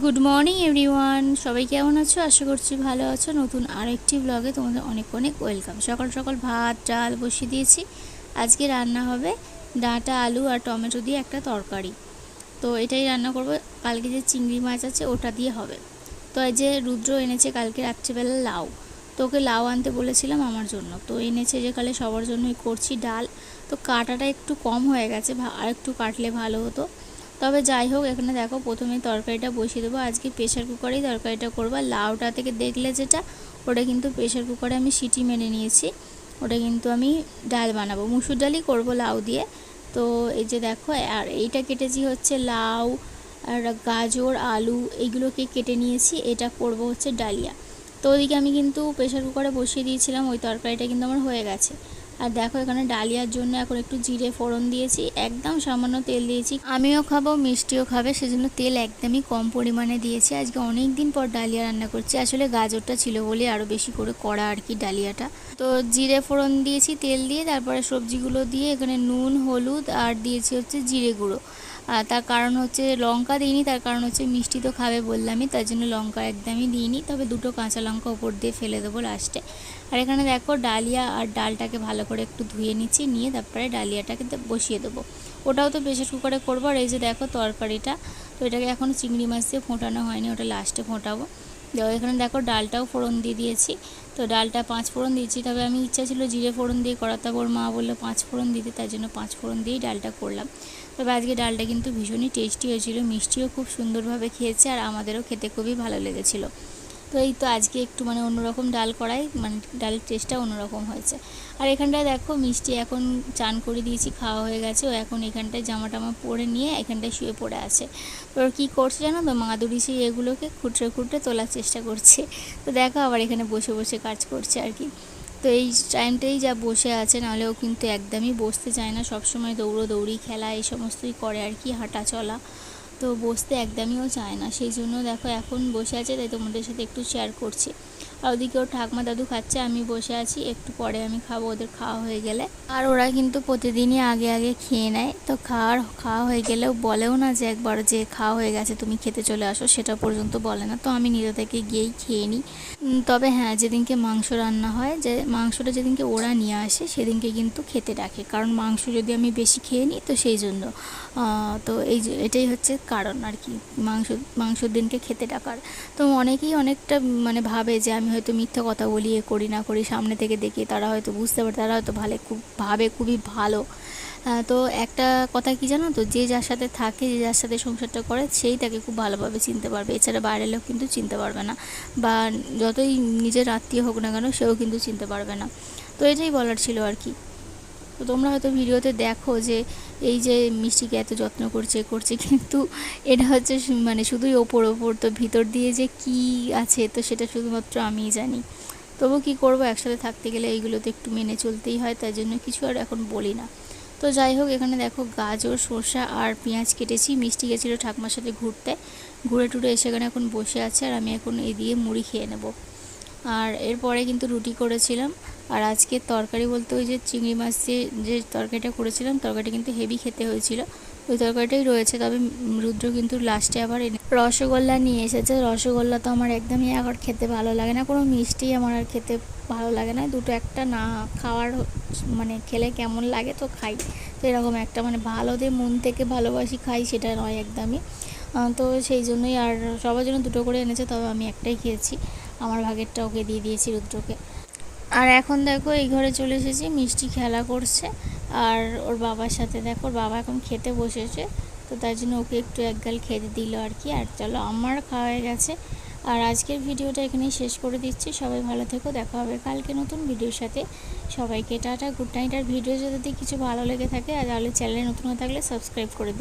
Good morning everyone সবাই কেমন আছো? আশা করছি ভালো আছো। নতুন আরেকটি ব্লগে তোমাদের অনেক অনেক ওয়েলকাম সকাল সকাল ভাত, ডাল বসিয়ে দিয়েছি। আজকে রান্না হবে ডাঁটা, আলু আর টমেটো দিয়ে একটা তরকারি। তো এটাই রান্না করব। কালকে যে চিংড়ি মাছ আছে, ওটা দিয়ে হবে। তো এই যে রুদ্র এনেছে কালকে রাত্রিবেলা লাউ। তো ওকে লাউ আনতে বলেছিলাম আমার জন্য। তো এনেছে যে কালে সবার জন্যই করছি ডাল। তো কাটাটা একটু কম হয়ে গেছে আর একটু কাটলে ভালো হতো। তবে যাই হোক, এখানে দেখো প্রথমে তরকারিটা বসিয়ে দেবো। আজকে প্রেশার কুকারেই তরকারিটা করব। লাউটা থেকে দেখলে যেটা, ওটা কিন্তু প্রেশার কুকারে আমি সিটি মেনে নিয়েছি। ওটা কিন্তু আমি ডাল বানাবো। মুসুর ডালই করব লাউ দিয়ে। তো এই যে দেখো, আর এইটা কেটেছি হচ্ছে লাউ, আর গাজর, আলু, এইগুলোকে কেটে নিয়েছি। এটা করব হচ্ছে ডালিয়া। তো ওইদিকে আমি কিন্তু প্রেশার কুকারে বসিয়ে দিয়েছিলাম। ওই তরকারিটা কিন্তু আমার হয়ে গেছে। আর দেখো এখানে ডালিয়ার জন্য এখন একটু জিরে ফোড়ন দিয়েছি, একদম সামান্য তেল দিয়েছি। আমিও খাব, মিষ্টিও খাবে, সেজন্য তেল একদমই কম পরিমাণে দিয়েছি। আজকে অনেক দিন পর ডালিয়া রান্না করছি, আসলে গাজরটা ছিল বলে আরও বেশি করে কড়া আর কি ডালিয়াটা। তো জিরে ফোড়ন দিয়েছি তেল দিয়ে, তারপরে সবজিগুলো দিয়ে এখানে নুন, হলুদ আর দিয়েছি হচ্ছে জিরে গুঁড়ো। তার কারণ হচ্ছে লঙ্কা দিইনি, তার কারণ হচ্ছে মিষ্টি তো খাবে বললামই, তার জন্য লঙ্কা একদমই দিইনি, তবে দুটো কাঁচা লঙ্কা ওপর দিয়ে ফেলে দেবো লাস্টে আর এখানে দেখো ডালিয়া আর ডালটাকে ভালো করে একটু ধুয়ে নিচ্ছি, নিয়ে তারপরে ডালিয়াটাকে বসিয়ে দেবো। ওটাও তো প্রেশার কুকারে করব, আর এই যে দেখো তরকারিটা, তো এটাকে এখন চিংড়ি মাছ দিয়ে ফোটানো হয়নি, ওটা লাস্টে ফোটাবো। তো এখানে দেখো ডালটাও ফোড়ন দিয়ে দিয়েছি। তো ডালটা পাঁচ ফোড়ন দিয়েছি, তবে আমি ইচ্ছা ছিল জিরে ফোড়ন দিয়ে করাতে তারপর মা বলল পাঁচ ফোড়ন দিতে, তার জন্য পাঁচ ফোড়ন দিয়েই ডালটা করলাম। তবে আজকে ডালটা কিন্তু ভীষণই টেস্টি হয়েছিল, মিষ্টিও খুব সুন্দরভাবে খেয়েছে, আর আমাদেরও খেতে খুবই ভালো লেগেছিলো। তো এই তো আজকে একটু মানে অন্যরকম ডাল করাই মানে ডালের টেস্টটা অন্যরকম হয়েছে। আর এখানটায় দেখো মিষ্টি এখন চান করে দিয়েছি, খাওয়া হয়ে গেছে। ও এখন এখানটায় জামা টামা পরে নিয়ে এখানটায় শুয়ে পড়ে আছে। তোর কী করছে জানো তো? মাদুরি সেই এগুলোকে খুঁটরে খুঁটরে তোলার চেষ্টা করছে। তো দেখো আবার এখানে বসে বসে কাজ করছে আর কি। তো এই টাইমটাই যা বসে আছে, নাহলে ও কিন্তু একদমই বসতে চায় না। সবসময় দৌড়ো দৌড়ি খেলা, এই সমস্তই করে আর কি, হাঁটা চলা। তো বসতে একদমইও চায় না। সেই জন্য দেখো এখন বসে আছে, তাই তোমাদের সাথে একটু শেয়ার করছি। আর ওদিকে ঠাকমা দাদু খাচ্ছে, আমি বসে আছি, একটু পরে আমি খাব, ওদের খাওয়া হয়ে গেলে। আর ওরা কিন্তু প্রতিদিনই আগে আগে খেয়ে নেয়। তো খাওয়ার, খাওয়া হয়ে গেলেও বলেও না যে একবার যে খাওয়া হয়ে গেছে, তুমি খেতে চলে আসো, সেটা পর্যন্ত বলে না। তো আমি নিজে থেকে গিয়েই খেয়ে নিই। তবে হ্যাঁ যেদিনকে মাংস রান্না হয়, যে মাংসটা যেদিনকে ওরা নিয়ে আসে, সেদিনকে কিন্তু খেতে ডাকে। কারণ মাংস যদি আমি বেশি খেয়ে নিই, তো সেই জন্য। তো এই এটাই হচ্ছে কারণ আর কি, মাংস, মাংসর দিনকে খেতে ডাকার। তো অনেকেই অনেকটা মানে ভাবে যে আমি হয়তো মিথ্যা কথা বলি, এ করি, না করি, সামনে থেকে দেখি তারা হয়তো বুঝতে পারে, তারা হয়তো ভালো, খুব ভাবে খুবই ভালো। তো একটা কথা কি জানো তো, যে যার সাথে থাকে, যে যার সাথে সংসারটা করে, সেই তাকে খুব ভালোভাবে চিনতে পারবে। এছাড়া বাইরের লোক কিন্তু চিনতে পারবে না, বা যতই নিজের আত্মীয় হোক না কেন, সেও কিন্তু চিনতে পারবে না। তো এটাই বলার ছিল আর কি। তো তোমরা হয়তো ভিডিওতে দেখো যে এই যে মিষ্টিকে এত যত্ন করছে করছে, কিন্তু এটা হচ্ছে মানে শুধুই ওপর ওপর তো ভিতর দিয়ে যে কি আছে তো সেটা শুধুমাত্র আমিই জানি। তবু কি করব, একসাথে থাকতে গেলে এইগুলো তো একটু মেনে চলতেই হয়, তাই জন্য কিছু আর এখন বলি না। তো যাই হোক, এখানে দেখো গাজর শসা আর পেঁয়াজ কেটেছি, মিষ্টি গেছিল ঠাকুমার সাথে ঘুরতে। ঘুরে টুরে এসে এখানে এখন বসে আছে আর আমি এখন এই দিয়ে মুড়ি খেয়ে নেব। আর এরপরে কিন্তু রুটি করেছিলাম। আর আজকে তরকারি বলতে ওই যে চিংড়ি মাছ দিয়ে যে তরকারিটা করেছিলাম, তরকারিটা কিন্তু হেভি খেতে হয়েছিল। ওই তরকারিটাই রয়েছে, তবে রুদ্র কিন্তু লাস্টে আবার রসগোল্লা নিয়ে এসেছে। রসগোল্লা তো আমার একদমই আবার খেতে ভালো লাগে না, কোনো মিষ্টি আমার আর খেতে ভালো লাগে না। দুটো একটা না খাওয়ার মানে খেলে কেমন লাগে তো খাই। তো এরকম একটা মানে ভালো দিয়ে মন থেকে ভালোবাসি খাই সেটা নয় একদমই। তো সেই জন্যই আর সবার জন্য দুটো করে এনেছে, তবে আমি একটাই খেয়েছি। আমার ভাগেরটা ওকে দিয়ে দিয়েছি রুদ্রকে। আর এখন দেখো এই ঘরে চলে এসেছি, মিষ্টি খেলা করছে। আর ওর বাবার সাথে দেখো, ওর বাবা এখন খেতে বসেছে, তো তার জন্য ওকে একটু একগাল খেতে দিল আর কি। আর চলো, আমার খাওয়া হয়ে গেছে। আর আজকের ভিডিওটা এখানেই শেষ করে দিচ্ছি। সবাই ভালো থেকো, দেখা হবে কালকে নতুন ভিডিওর সাথে। সবাইকে টাটা, গুড নাইট। আর ভিডিও যদি কিছু ভালো লেগে থাকে আর তাহলে চ্যানেলে নতুন হয়ে থাকলে সাবস্ক্রাইব করে দিই